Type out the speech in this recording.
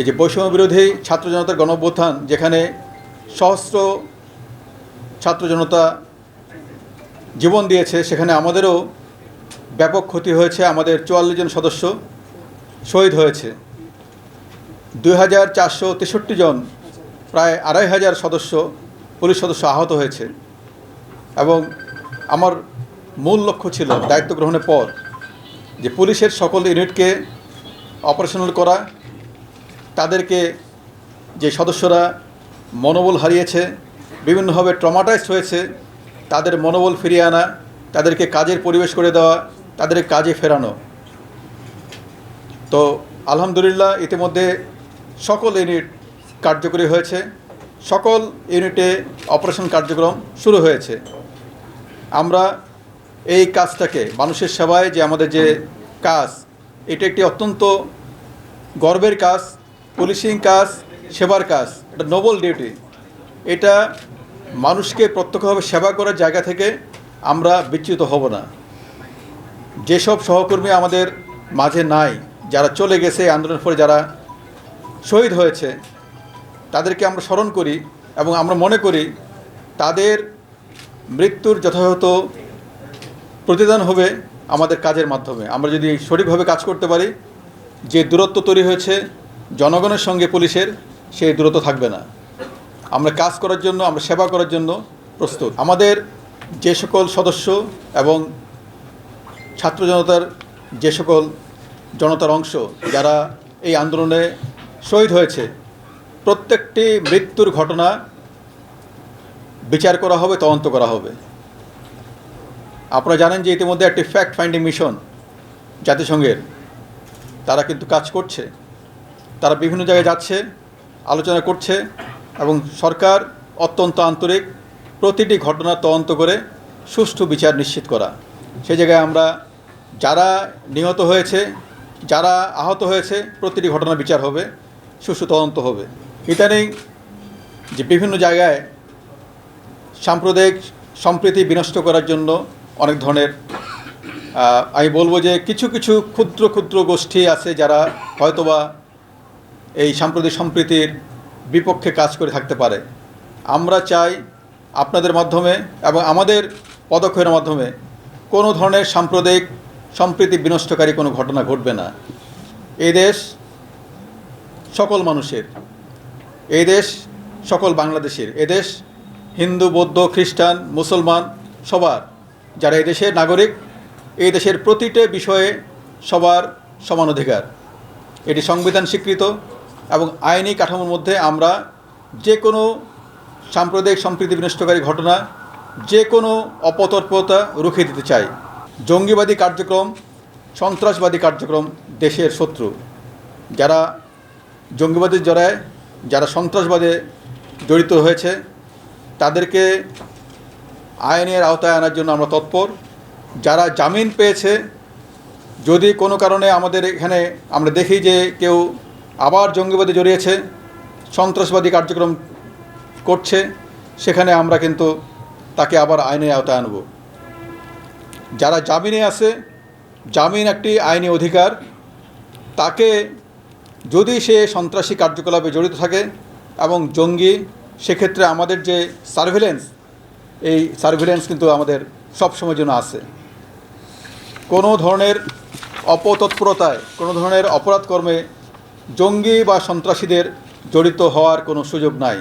এই যে বৈষম্য বিরোধী ছাত্র জনতার গণঅভ্যুত্থান, যেখানে সহস্র ছাত্র জনতা জীবন দিয়েছে, সেখানে আমাদেরও ব্যাপক ক্ষতি হয়েছে, আমাদের চুয়াল্লিশ জন সদস্য শহীদ হয়েছে। দুই হাজার চারশো তেষট্টি জন, প্রায় আড়াই হাজার সদস্য, পুলিশ সদস্য আহত হয়েছে। এবং আমার মূল লক্ষ্য ছিল, দায়িত্ব গ্রহণের পর, যে পুলিশের সকল ইউনিটকে অপারেশনাল করা তাদেরকে যে সদস্যরা মনোবল হারিয়েছে, বিভিন্নভাবে ট্রমাটাইজড হয়েছে, তাদের মনোবল ফিরিয়ে আনা, তাদেরকে কাজের পরিবেশ করে দেওয়া, তাদের কাজে ফেরানো। তো আলহামদুলিল্লাহ ইতিমধ্যে সকল ইউনিট কার্যকরী হয়েছে। সকল ইউনিটে অপারেশন কার্যক্রম শুরু হয়েছে। আমরা এই কাজটাকে, মানুষের সেবায় যে আমাদের যে কাজ, এটা একটি অত্যন্ত গর্বের কাজ। পুলিশিং কাজ, সেবার কাজ, এটা নোবেল ডিউটি এটা মানুষকে প্রত্যক্ষভাবে সেবা করার জায়গা থেকে আমরা বিচ্যুত হব না। যেসব সহকর্মী আমাদের মাঝে নাই, যারা চলে গেছে আন্দোলনের পরে যারা শহীদ হয়েছে, তাদেরকে আমরা স্মরণ করি এবং আমরা মনে করি তাদের মৃত্যুর যথাযথ প্রতিদান হবে আমাদের কাজের মাধ্যমে। আমরা যদি সঠিকভাবে কাজ করতে পারি, যে দূরত্ব তৈরি হয়েছে জনগণের সঙ্গে পুলিশের সেই দূরত্ব থাকবে না। আমরা কাজ করার জন্য, আমরা সেবা করার জন্য প্রস্তুত। আমাদের যে সকল সদস্য এবং ছাত্র জনতার যে সকল জনতার অংশ যারা এই আন্দোলনে শহীদ হয়েছে, প্রত্যেকটি মৃত্যুর ঘটনা বিচার করা হবে, তদন্ত করা হবে। আপনারা জানেন যে ইতিমধ্যে একটি ফ্যাক্ট ফাইন্ডিং মিশন জাতিসংঘের, তারা কিন্তু কাজ করছে। তারা বিভিন্ন জায়গায় যাচ্ছে, আলোচনা করছে এবং সরকার অত্যন্ত আন্তরিক, প্রতিটি ঘটনা তদন্ত করে সুষ্ঠু বিচার নিশ্চিত করা। সেই জায়গায় আমরা যারা নিহত হয়েছে, যারা আহত হয়েছে, প্রতিটি ঘটনা বিচার হবে, সুষ্ঠু তদন্ত হবে। ইদানিং যে বিভিন্ন জায়গায় সাম্প্রদায়িক সম্প্রীতি বিনষ্ট করার জন্য অনেক ধরনের আমি বলব যে কিছু কিছু ক্ষুদ্র ক্ষুদ্র গোষ্ঠী আছে যারা হয়তোবা এই সাম্প্রতিক সম্প্রীতির বিপক্ষে কাজ করে থাকতে পারে। আমরা চাই আপনাদের মাধ্যমে এবং আমাদের পদক্ষেপের মাধ্যমে কোনো ধরনের সাম্প্রদায়িক সম্প্রীতি বিনষ্টকারী কোনো ঘটনা ঘটবে না। এই দেশ সকল মানুষের, এই দেশ সকল বাংলাদেশের এদেশ হিন্দু, বৌদ্ধ, খ্রিস্টান, মুসলমান সবার, যারা দেশের নাগরিক, এই দেশের প্রতিটা বিষয়ে সবার সমান অধিকার। এটি সংবিধান স্বীকৃত এবং আইনি কাঠামোর মধ্যে আমরা যে কোনো সাম্প্রদায়িক সম্প্রীতি বিনষ্টকারী ঘটনা যে কোনো অপতৎপরতা রুখে দিতে চাই। জঙ্গিবাদী কার্যক্রম, সন্ত্রাসবাদী কার্যক্রম দেশের শত্রু। যারা জঙ্গিবাদের জড়ায়, যারা সন্ত্রাসবাদে জড়িত হয়েছে, তাদেরকে আইনের আওতায় আনার জন্য আমরা তৎপর। যারা জামিন পেয়েছে, যদি কোনো কারণে আমাদের এখানে আমরা দেখি যে কেউ আবার জঙ্গিবাদে জড়িয়েছে, সন্ত্রাসবাদী কার্যক্রম করছে, সেখানে আমরা কিন্তু তাকে আবার আইনের আওতায় আনব। যারা জামিনে আছে, জামিন একটি আইনি অধিকার, তাকে যদি সে সন্ত্রাসী কার্যকলাপে জড়িত থাকে এবং জঙ্গি, সেক্ষেত্রে আমাদের যে সার্ভিলেন্স এই সার্ভিলেন্স কিন্তু আমাদের সবসময়ের জন্য আছে। কোনো ধরনের অপতৎপরতায়, কোনো ধরনের অপরাধ কর্মে জঙ্গি বা সন্ত্রাসীদের জড়িত হওয়ার কোনো সুযোগ নাই।